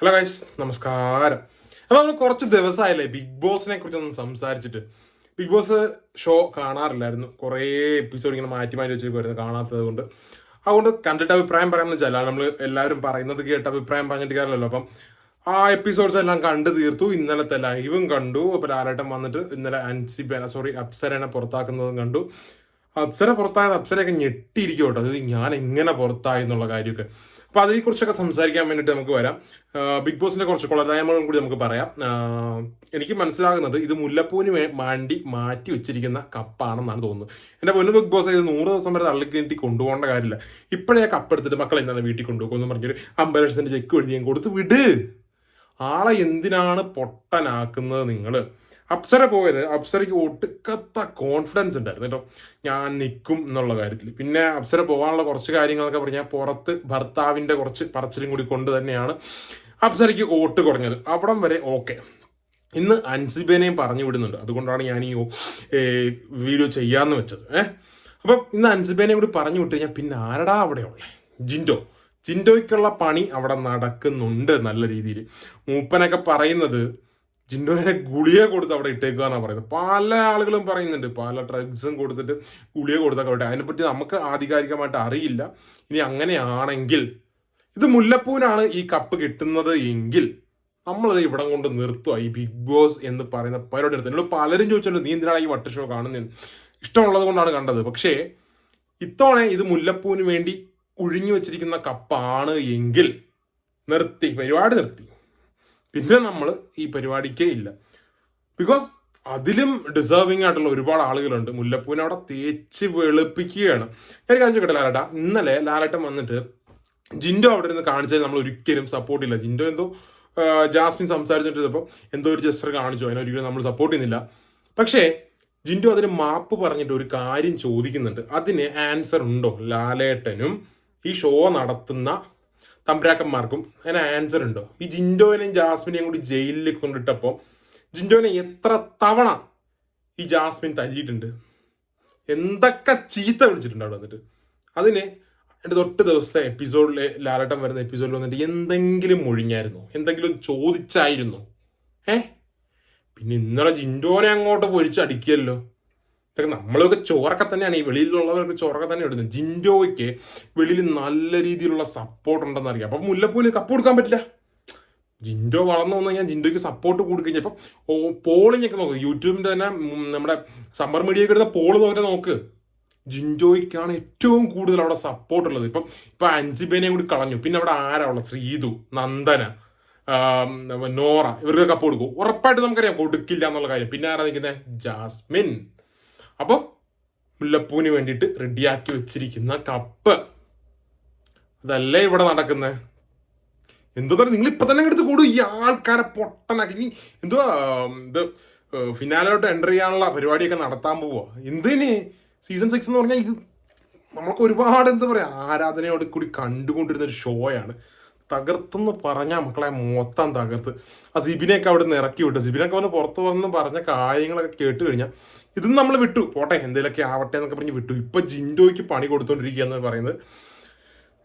Hello guys നമസ്കാരം. അപ്പോൾ നമ്മൾ കുറച്ച് ദിവസമായില്ലേ ബിഗ് ബോസിനെ കുറിച്ചൊന്ന് സംസാരിച്ചിട്ട്. ബിഗ് ബോസ് ഷോ കാണാറില്ലായിരുന്നു. കുറേ എപ്പിസോഡ് ഇങ്ങനെ മാറ്റി മാറ്റി വെച്ചിരിക്കുമായിരുന്നു കാണാത്തത് കൊണ്ട്. അതുകൊണ്ട് കണ്ടിട്ട് അഭിപ്രായം പറയാമെന്ന് വെച്ചാൽ നമ്മൾ എല്ലാവരും പറയുന്നത് കേട്ട് അഭിപ്രായം പറഞ്ഞിട്ട് കാര്യമല്ലോ അപ്പം ആ എപ്പിസോഡ്സ് എല്ലാം കണ്ടു തീർത്തു ഇന്നലത്തെ ലൈവും കണ്ടു. അപ്പോൾ ലാലേട്ടൻ വന്നിട്ട് ഇന്നലെ അൻസിബേന സോറി അപ്സരനെ പുറത്താക്കുന്നതും കണ്ടു. അപ്സര പുറത്തായത് അപ്സരയൊക്കെ ഞെട്ടിയിരിക്കും കേട്ടോ. അത് ഞാൻ എങ്ങനെ പുറത്തായി എന്നുള്ള കാര്യമൊക്കെ. അപ്പോൾ അതിനെക്കുറിച്ചൊക്കെ സംസാരിക്കാൻ വേണ്ടിയിട്ട് നമുക്ക് വരാം. ബിഗ് ബോസിന്റെ കുറച്ച് കൊളരായ്മകളും കൂടി നമുക്ക് പറയാം. എനിക്ക് മനസ്സിലാകുന്നത് ഇത് മുല്ലപ്പൂവിന് മാണ്ടി മാറ്റി വെച്ചിരിക്കുന്ന കപ്പാണെന്നാണ് തോന്നുന്നത്. എന്റെ പൊന്നു ബിഗ് ബോസ് ഇത് നൂറ് ദിവസം വരെ തള്ളിക്കേണ്ടി കൊണ്ടുപോകേണ്ട കാര്യമില്ല. ഇപ്പോഴേ കപ്പ് എടുത്തിട്ട് മക്കളെ എന്താണ് വീട്ടിൽ കൊണ്ടുപോകും എന്ന് പറഞ്ഞൊരു അമ്പത് ലക്ഷത്തിന്റെ ചെക്ക് എഴുതി ഞാൻ കൊടുത്ത് വിട്. ആളെ എന്തിനാണ് പൊട്ടനാക്കുന്നത് നിങ്ങൾ അപ്സര പോയത് അപ്സരയ്ക്ക് ഒടുക്കത്ത കോൺഫിഡൻസ് ഉണ്ടായിരുന്നു കേട്ടോ. ഞാൻ നിൽക്കും എന്നുള്ള കാര്യത്തിൽ. പിന്നെ അപ്സര പോകാനുള്ള കുറച്ച് കാര്യങ്ങളൊക്കെ പറഞ്ഞാൽ പുറത്ത് ഭർത്താവിന്റെ കുറച്ച് പറച്ചിലും കൂടി കൊണ്ട് തന്നെയാണ് അപ്സരയ്ക്ക് വോട്ട് കുറഞ്ഞത്. അവിടം വരെ ഓക്കെ ഇന്ന് അൻസിബേനെയും പറഞ്ഞു വിടുന്നുണ്ട്. അതുകൊണ്ടാണ് ഞാൻ ഈ വീഡിയോ ചെയ്യാമെന്ന് വെച്ചത്. ഏഹ് അപ്പം ഇന്ന് അൻസിബേനെയും കൂടി പറഞ്ഞു വിട്ട് കഴിഞ്ഞാൽ പിന്നെ ആരടാ അവിടെ ഉള്ളത് ജിൻഡോ. ജിൻഡോയ്ക്കുള്ള പണി അവിടെ നടക്കുന്നുണ്ട് നല്ല രീതിയിൽ. മൂപ്പനൊക്കെ പറയുന്നത് ജിൻഡോനെ ഗുളിക കൊടുത്ത് അവിടെ ഇട്ടേക്കുക എന്നാണ് പറയുന്നത്. പല ആളുകളും പറയുന്നുണ്ട്. പല ഡ്രഗ്സും കൊടുത്തിട്ട് ഗുളിക കൊടുത്തൊക്കെ അവിടെ. അതിനെപ്പറ്റി നമുക്ക് ആധികാരികമായിട്ട് അറിയില്ല. ഇനി അങ്ങനെയാണെങ്കിൽ ഇത് മുല്ലപ്പൂവിനാണ് ഈ കപ്പ് കിട്ടുന്നത് എങ്കിൽ നമ്മളത് ഇവിടം കൊണ്ട് നിർത്തുക ഈ ബിഗ് ബോസ് എന്ന് പറയുന്ന പരിപാടി നിർത്തുക എന്നോട് പലരും ചോദിച്ചിട്ടുണ്ട് നീ എന്തിനാണ് ഈ വട്ട ഷോ കാണുന്നത് ഇഷ്ടമുള്ളത് കൊണ്ടാണ് കണ്ടത്. പക്ഷേ ഇത്തവണ ഇത് മുല്ലപ്പൂവിന് വേണ്ടി ഒഴിഞ്ഞു വെച്ചിരിക്കുന്ന കപ്പാണ് എങ്കിൽ നിർത്തി. പരിപാടി നിർത്തി. പിന്നെ നമ്മൾ ഈ പരിപാടിക്കേ ഇല്ല. ബിക്കോസ് അതിലും ഡിസേർവിംഗ് ആയിട്ടുള്ള ഒരുപാട് ആളുകളുണ്ട്. മുല്ലപ്പൂവിനെ അവിടെ തേച്ച് വെളുപ്പിക്കുകയാണ്. ഞാൻ ഒരു കാര്യം ലാലട്ട? ഇന്നലെ ലാലേട്ടൻ വന്നിട്ട് ജിൻഡോ അവിടെ ഇരുന്ന് കാണിച്ചത് നമ്മൾ ഒരിക്കലും സപ്പോർട്ട് ഇല്ല. ജിൻഡോ എന്തോ ജാസ്മിൻ സംസാരിച്ചിട്ടപ്പോൾ എന്തോ ഒരു ജസ്റ്റർ കാണിച്ചു. അതിനെ ഒരിക്കലും നമ്മൾ സപ്പോർട്ട് ചെയ്യുന്നില്ല. പക്ഷേ ജിൻഡോ അതിന് മാപ്പ് പറഞ്ഞിട്ട് ഒരു കാര്യം ചോദിക്കുന്നുണ്ട്. അതിന് ആൻസർ ഉണ്ടോ? ലാലേട്ടനും ഈ ഷോ നടത്തുന്ന തമ്പരാക്കന്മാർക്കും അതിന് ആൻസർ ഉണ്ടോ? ഈ ജിൻഡോനെയും ജാസ്മിനെയും കൂടി ജയിലിൽ കൊണ്ടിട്ടപ്പോൾ ജിൻഡോനെ എത്ര തവണ ഈ ജാസ്മിൻ തല്ലിയിട്ടുണ്ട്? എന്തൊക്കെ ചീത്ത വിളിച്ചിട്ടുണ്ട് അവിടെ വന്നിട്ട്? അതിന് എന്റെ തൊട്ട് ദിവസത്തെ എപ്പിസോഡിൽ ലാലട്ടം വരുന്ന എപ്പിസോഡിൽ വന്നിട്ട് എന്തെങ്കിലും മൊഴിഞ്ഞായിരുന്നോ? എന്തെങ്കിലും ചോദിച്ചായിരുന്നു? ഏ? പിന്നെ ഇന്നലെ ജിൻഡോനെ അങ്ങോട്ട് പൊരിച്ചടിക്കുകയല്ലോ ഇതൊക്കെ നമ്മളൊക്കെ ചോറൊക്കെ തന്നെയാണ്. ഈ വെളിയിലുള്ളവർക്ക് ചോറൊക്കെ തന്നെ ഇടുന്നത്. ജിൻഡോയ്ക്ക് വെളിയിൽ നല്ല രീതിയിലുള്ള സപ്പോർട്ട് ഉണ്ടെന്ന് അറിയാം. അപ്പം മുല്ലപ്പൂവിന് കപ്പ് കൊടുക്കാൻ പറ്റില്ല. ജിൻഡോ വളർന്നു വന്നു കഴിഞ്ഞാൽ ജിൻഡോയ്ക്ക് സപ്പോർട്ട് കൂടി കഴിഞ്ഞപ്പോൾ ഓ പോളിംഗ് ഒക്കെ നോക്ക്. യൂട്യൂബിന്റെ തന്നെ നമ്മുടെ സമ്മർ മീഡിയയൊക്കെ ഇടുന്ന പോൾ നോക്കി നോക്ക്. ജിൻഡോയ്ക്കാണ് ഏറ്റവും കൂടുതൽ അവിടെ സപ്പോർട്ട് ഉള്ളത്. ഇപ്പം ഇപ്പം അഞ്ചിബേനെയും കൂടി കളഞ്ഞു. പിന്നെ അവിടെ ആരാ ഉള്ളത്? ശ്രീതു നന്ദന നോറ. ഇവർക്ക് കപ്പ് കൊടുക്കും. ഉറപ്പായിട്ട് നമുക്കറിയാം. കൊടുക്കില്ല എന്നുള്ള കാര്യം. പിന്നെ ആരാ നിൽക്കുന്നത് ജാസ്മിൻ. അപ്പം മുല്ലപ്പൂവിന് വേണ്ടിയിട്ട് റെഡിയാക്കി വെച്ചിരിക്കുന്ന കപ്പ്. അതല്ലേ ഇവിടെ നടക്കുന്നത് എന്തോ നിങ്ങൾ ഇപ്പൊ തന്നെ എടുത്ത് കൂടും. ഈ ആൾക്കാരെ പൊട്ടനാക്കി. ഇനി എന്തോ ഇത് ഫിനാലോട്ട് എന്റർ ചെയ്യാനുള്ള പരിപാടിയൊക്കെ നടത്താൻ പോവുക എന്തിന്? സീസൺ സിക്സ് എന്ന് പറഞ്ഞാൽ ഇത് നമ്മൾക്ക് ഒരുപാട് എന്താ പറയാ ആരാധനയോട് കൂടി കണ്ടുകൊണ്ടിരുന്ന ഒരു ഷോയാണ്. തകർത്തെന്ന് പറഞ്ഞാൽ മക്കളെ മൊത്തം തകർത്ത്. ആ സിബിനെയൊക്കെ അവിടെ നിന്ന് ഇറക്കി വിട്ടു. സിബിനൊക്കെ വന്ന് പുറത്ത് വന്ന് പറഞ്ഞ കാര്യങ്ങളൊക്കെ കേട്ട് കഴിഞ്ഞാൽ ഇതും നമ്മൾ വിട്ടു. പോട്ടെ എന്തെങ്കിലുമൊക്കെ ആവട്ടെ എന്നൊക്കെ പറഞ്ഞ് വിട്ടു. ഇപ്പൊ ജിൻഡോയ്ക്ക് പണി കൊടുത്തോണ്ടിരിക്കുക എന്ന് പറയുന്നത്.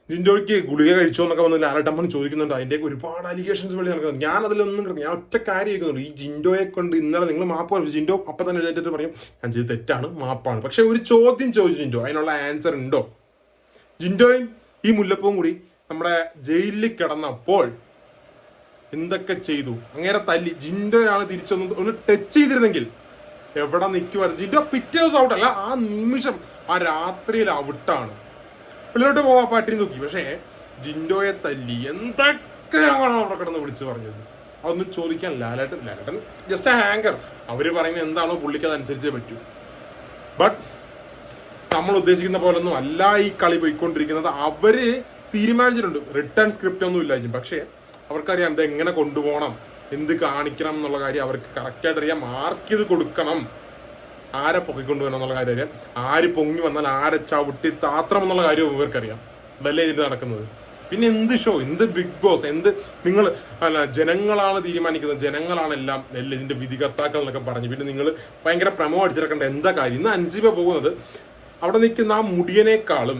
ജിൻഡോയ്ക്ക് ഗുളിക കഴിച്ചോ എന്നൊക്കെ വന്ന് ലാലട്ടമ്മൻ ചോദിക്കുന്നുണ്ട്. അതിന്റെ ഒരുപാട് അലിഗേഷൻസ് വെളി നടക്കുന്നത് ഞാൻ അതിലൊന്നും കിടക്കും ഞാൻ ഒറ്റ കാര്യം കേൾക്കുന്നുണ്ട് ഈ ജിൻഡോയെ കൊണ്ട് ഇന്നലെ നിങ്ങൾ മാപ്പ് പറഞ്ഞു ജിൻഡോ അപ്പൊ തന്നെ എഴുതിയിട്ട് പറയും ഞാൻ ചെയ്ത് തെറ്റാണ് മാപ്പാണ്. പക്ഷേ ഒരു ചോദ്യം ചോദിച്ചു ജിൻഡോ. അതിനുള്ള ആൻസർ ഉണ്ടോ? ജിൻഡോയും ഈ മുല്ലപ്പവും കൂടി നമ്മുടെ ജയിലിൽ കിടന്നപ്പോൾ എന്തൊക്കെ ചെയ്തു? അങ്ങനെ തല്ലി. ജിൻഡോയാണ് തിരിച്ചൊന്ന് ഒന്ന് ടച്ച് ചെയ്തിരുന്നെങ്കിൽ എവിടെ നിൽക്കുമായിരുന്നു ജിൻഡോ പിറ്റേ ദിവസം ഔട്ടല്ല ആ നിമിഷം ആ രാത്രിയിൽ ഔട്ടാണ് പിള്ളേരോട്ട് പോവാ പാട്ടി നോക്കി പക്ഷേ ജിൻഡോയെ തല്ലി എന്തൊക്കെയാണ് അവിടെ കിടന്ന് വിളിച്ചു പറഞ്ഞത്? അതൊന്നും ചോദിക്കാൻ ലാലേട്ടൻ ലാലേട്ടൻ ജസ്റ്റ് ഹാങ്കർ അവർ പറയുന്നത് എന്താണോ പുള്ളിക്ക് അതനുസരിച്ചേ പറ്റൂ. ബട്ട് നമ്മൾ ഉദ്ദേശിക്കുന്ന പോലൊന്നും അല്ല ഈ കളി പോയിക്കൊണ്ടിരിക്കുന്നത്. അവർ തീരുമാനിച്ചിട്ടുണ്ട്. റിട്ടേൺ സ്ക്രിപ്റ്റ് ഒന്നും ഇല്ലായിരിക്കും പക്ഷേ അവർക്കറിയാം ഇത് എങ്ങനെ കൊണ്ടുപോകണം എന്ത് കാണിക്കണം എന്നുള്ള കാര്യം അവർക്ക് കറക്റ്റായിട്ട് അറിയാം. മാർക്ക് ഇത് കൊടുക്കണം. ആരെ പൊക്കിക്കൊണ്ടുവരണം എന്നുള്ള കാര്യം അറിയാം. ആര് പൊങ്ങി വന്നാൽ ആരെ ചവിട്ടി താത്രം എന്നുള്ള കാര്യം ഇവർക്കറിയാം. വല്ല ഇതിൽ നടക്കുന്നത്. പിന്നെ എന്ത് ഷോ എന്ത് ബിഗ് ബോസ് എന്ത് നിങ്ങൾ അല്ല ജനങ്ങളാണ് തീരുമാനിക്കുന്നത്. ജനങ്ങളാണ് എല്ലാം എല്ലാം ഇതിന്റെ വിധികർത്താക്കൾ എന്നൊക്കെ പറഞ്ഞു. പിന്നെ നിങ്ങൾ ഭയങ്കര പ്രമോ അടിച്ചിറക്കേണ്ട എന്താ കാര്യം? ഇന്ന് അഞ്ചിമ പോകുന്നത് അവിടെ നിൽക്കുന്ന ആ മുടിയനേക്കാളും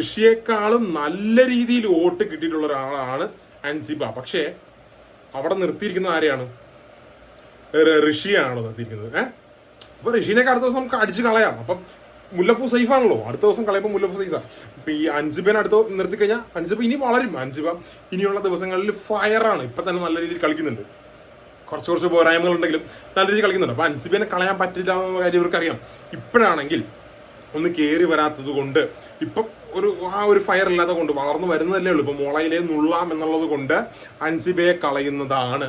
ഋഷിയേക്കാളും നല്ല രീതിയിൽ വോട്ട് കിട്ടിയിട്ടുള്ള ഒരാളാണ് അൻസിബ. പക്ഷേ അവിടെ നിർത്തിയിരിക്കുന്ന ആരെയാണ്? ഋഷിയാണ് നിർത്തിയിരിക്കുന്നത്. ഏഹ് അപ്പൊ ഋഷീനൊക്കെ അടുത്ത ദിവസം നമുക്ക് അടിച്ച് കളയാം. അപ്പം മുല്ലപ്പൂ സൈഫാണല്ലോ. അടുത്ത ദിവസം കളയുമ്പോൾ മുല്ലപ്പൂ സൈഫാ. ഇപ്പൊ ഈ അഞ്ചുബേനെ അടുത്ത് നിർത്തി കഴിഞ്ഞാൽ അൻസിബ ഇനി വളരും. അൻസിബ ഇനിയുള്ള ദിവസങ്ങളിൽ ഫയറാണ്. ഇപ്പൊ തന്നെ നല്ല രീതിയിൽ കളിക്കുന്നുണ്ട്. കുറച്ച് കുറച്ച് പോരായ്മകൾ ഉണ്ടെങ്കിലും നല്ല രീതിയിൽ കളിക്കുന്നുണ്ട്. അപ്പൊ അഞ്ചുബേനെ കളയാൻ പറ്റില്ല എന്ന കാര്യം ഇവർക്കറിയാം. ഇപ്പോഴാണെങ്കിൽ ഒന്ന് കയറി വരാത്തത് കൊണ്ട് ഇപ്പം ഒരു ആ ഒരു ഫയർ ഇല്ലാതെ കൊണ്ട് വളർന്നു വരുന്നതല്ലേ ഉള്ളൂ. ഇപ്പൊ മുളയിലേ നുള്ളാം എന്നുള്ളത് കൊണ്ട് അൻസിബയെ കളയുന്നതാണ്.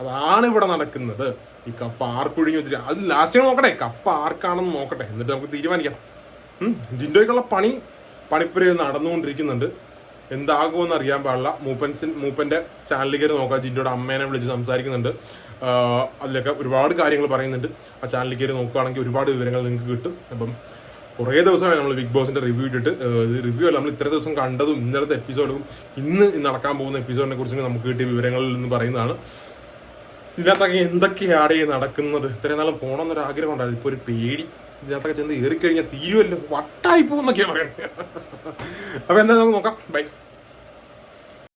അതാണ് ഇവിടെ നടക്കുന്നത്. ഈ കപ്പ് ആർക്കൊഴിഞ്ഞു വെച്ചിട്ട് അത് ലാസ്റ്റ് നോക്കട്ടെ കപ്പ് ആർക്കാണെന്ന് നോക്കട്ടെ. എന്നിട്ട് നമുക്ക് തീരുമാനിക്കാം. ജിൻഡോയ്ക്കുള്ള പണി പണിപ്പുരയിൽ നടന്നുകൊണ്ടിരിക്കുന്നുണ്ട്. എന്താകുമെന്ന് അറിയാൻ പാടില്ല. മൂപ്പൻസിൻ മൂപ്പന്റെ ചാനലിൽ കയറി നോക്കാം. ജിൻഡോയുടെ അമ്മേനെ വിളിച്ച് സംസാരിക്കുന്നുണ്ട്. അതിലൊക്കെ ഒരുപാട് കാര്യങ്ങൾ പറയുന്നുണ്ട്. ആ ചാനലിൽ കയറി നോക്കുകയാണെങ്കിൽ ഒരുപാട് വിവരങ്ങൾ നിങ്ങൾക്ക് കിട്ടും. അപ്പം കുറേ ദിവസമായി നമ്മൾ ബിഗ് ബോസിന്റെ റിവ്യൂ ഇട്ടിട്ട് ഇത് റിവ്യൂ അല്ല നമ്മൾ ഇത്ര ദിവസം കണ്ടതും ഇന്നലത്തെ എപ്പിസോഡും ഇന്ന് നടക്കാൻ പോകുന്ന എപ്പിസോഡിനെ കുറിച്ച് നമുക്ക് കിട്ടിയ വിവരങ്ങളിൽ നിന്ന് പറയുന്നതാണ്. ഇതിനകത്തൊക്കെ എന്തൊക്കെയാണ് ഈ നടക്കുന്നത്? ഇത്രയും നാളും പോകണമെന്നൊരു ആഗ്രഹം ഉണ്ടായിരുന്നു. ഇപ്പോൾ ഒരു പേടി ഇതിനകത്തൊക്കെ ചെന്ന് ഏറിക്കഴിഞ്ഞാൽ തീരുമല്ലോ വട്ടായി പോകുന്നൊക്കെയാണ് പറയുന്നത്. അപ്പോൾ എന്താ നമുക്ക് നോക്കാം. ബൈ